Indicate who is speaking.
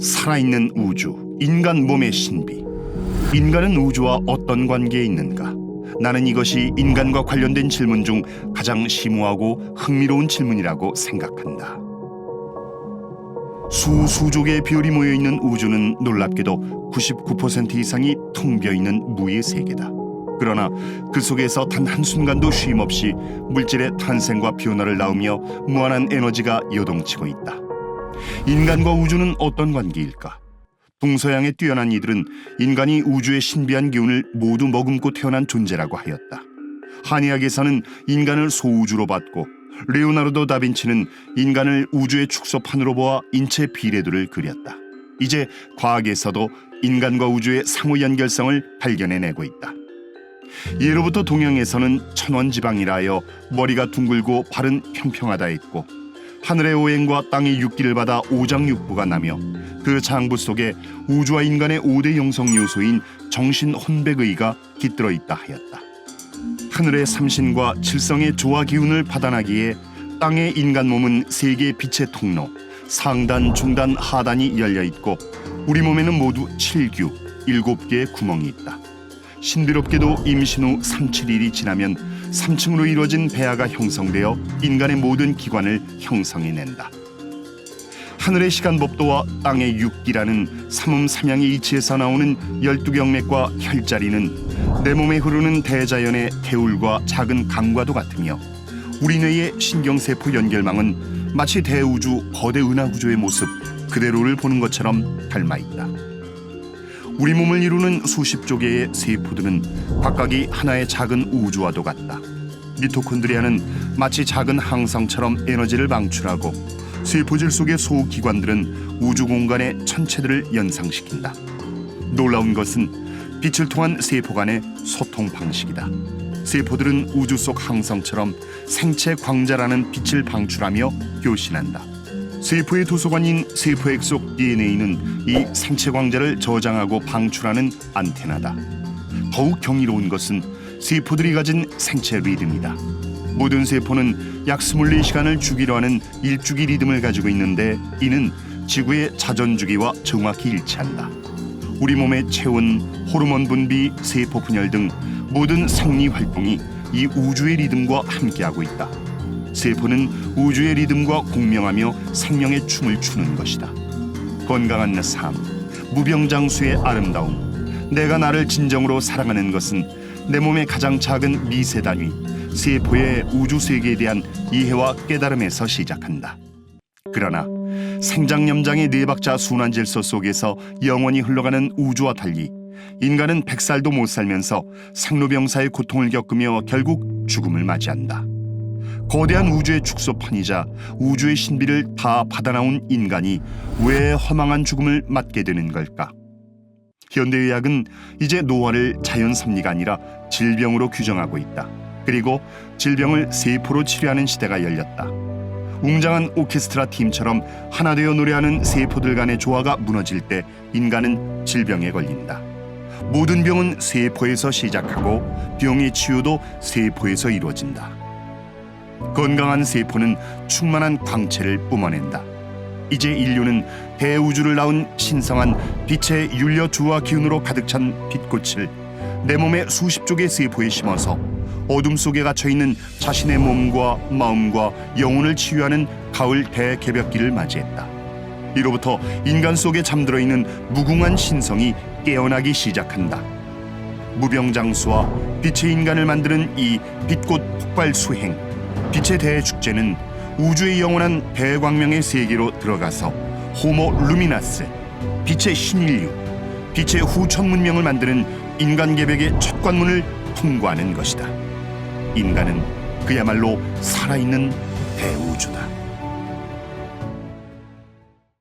Speaker 1: 살아있는 우주, 인간 몸의 신비. 인간은 우주와 어떤 관계에 있는가? 나는 이것이 인간과 관련된 질문 중 가장 심오하고 흥미로운 질문이라고 생각한다. 수수족의 별이 모여 있는 우주는 놀랍게도 99% 이상이 텅 비어 있는 무의 세계다. 그러나 그 속에서 단 한순간도 쉼 없이 물질의 탄생과 변화를 낳으며 무한한 에너지가 요동치고 있다. 인간과 우주는 어떤 관계일까? 동서양의 뛰어난 이들은 인간이 우주의 신비한 기운을 모두 머금고 태어난 존재라고 하였다. 한의학에서는 인간을 소우주로 봤고 레오나르도 다빈치는 인간을 우주의 축소판으로 보아 인체 비례도를 그렸다. 이제 과학에서도 인간과 우주의 상호 연결성을 발견해내고 있다. 예로부터 동양에서는 천원지방이라 하여 머리가 둥글고 발은 평평하다 했고 하늘의 오행과 땅의 육기를 받아 오장육부가 나며 그 장부 속에 우주와 인간의 오대 영성 요소인 정신 혼백의가 깃들어 있다 하였다. 하늘의 삼신과 칠성의 조화 기운을 받아나기에 땅의 인간 몸은 세 개의 빛의 통로 상단, 중단, 하단이 열려 있고 우리 몸에는 모두 칠규 일곱 개의 구멍이 있다. 신비롭게도 임신 후 3, 7일이 지나면 3층으로 이루어진 배아가 형성되어 인간의 모든 기관을 형성해낸다. 하늘의 시간법도와 땅의 육기라는 삼음 삼양의 이치에서 나오는 열두 경맥과 혈자리는 내 몸에 흐르는 대자연의 개울과 작은 강과도 같으며 우리 뇌의 신경세포 연결망은 마치 대우주 거대 은하 구조의 모습 그대로를 보는 것처럼 닮아 있다. 우리 몸을 이루는 수십 조개의 세포들은 각각이 하나의 작은 우주와도 같다. 미토콘드리아는 마치 작은 항성처럼 에너지를 방출하고 세포질 속의 소기관들은 우주 공간의 천체들을 연상시킨다. 놀라운 것은 빛을 통한 세포 간의 소통 방식이다. 세포들은 우주 속 항성처럼 생체 광자라는 빛을 방출하며 교신한다. 세포의 도서관인 세포액 속 DNA는 이 생체 광자를 저장하고 방출하는 안테나다. 더욱 경이로운 것은 세포들이 가진 생체 리듬이다. 모든 세포는 약 24시간을 주기로 하는 일주기 리듬을 가지고 있는데 이는 지구의 자전 주기와 정확히 일치한다. 우리 몸의 체온, 호르몬 분비, 세포 분열 등 모든 생리 활동이 이 우주의 리듬과 함께하고 있다. 세포는 우주의 리듬과 공명하며 생명의 춤을 추는 것이다. 건강한 삶, 무병장수의 아름다움. 내가 나를 진정으로 사랑하는 것은 내 몸의 가장 작은 미세 단위, 세포의 우주 세계에 대한 이해와 깨달음에서 시작한다. 그러나 생장염장의 네 박자 순환 질서 속에서 영원히 흘러가는 우주와 달리 인간은 백살도 못 살면서 생로병사의 고통을 겪으며 결국 죽음을 맞이한다. 거대한 우주의 축소판이자 우주의 신비를 다 받아나온 인간이 왜 허망한 죽음을 맞게 되는 걸까? 현대의학은 이제 노화를 자연 섭리가 아니라 질병으로 규정하고 있다. 그리고 질병을 세포로 치료하는 시대가 열렸다. 웅장한 오케스트라 팀처럼 하나 되어 노래하는 세포들 간의 조화가 무너질 때 인간은 질병에 걸린다. 모든 병은 세포에서 시작하고 병의 치유도 세포에서 이루어진다. 건강한 세포는 충만한 광채를 뿜어낸다. 이제 인류는 대우주를 낳은 신성한 빛의 윤려 주와 기운으로 가득 찬 빛꽃을 내 몸의 수십 쪽의 세포에 심어서 어둠 속에 갇혀 있는 자신의 몸과 마음과 영혼을 치유하는 가을 대개벽기를 맞이했다. 이로부터 인간 속에 잠들어 있는 무궁한 신성이 깨어나기 시작한다. 무병장수와 빛의 인간을 만드는 이 빛꽃 폭발 수행, 빛의 대축제는 우주의 영원한 대광명의 세계로 들어가서 호모 루미나스, 빛의 신인류, 빛의 후천 문명을 만드는 인간 개벽의 첫 관문을 통과하는 것이다. 인간은 그야말로 살아있는 대우주다.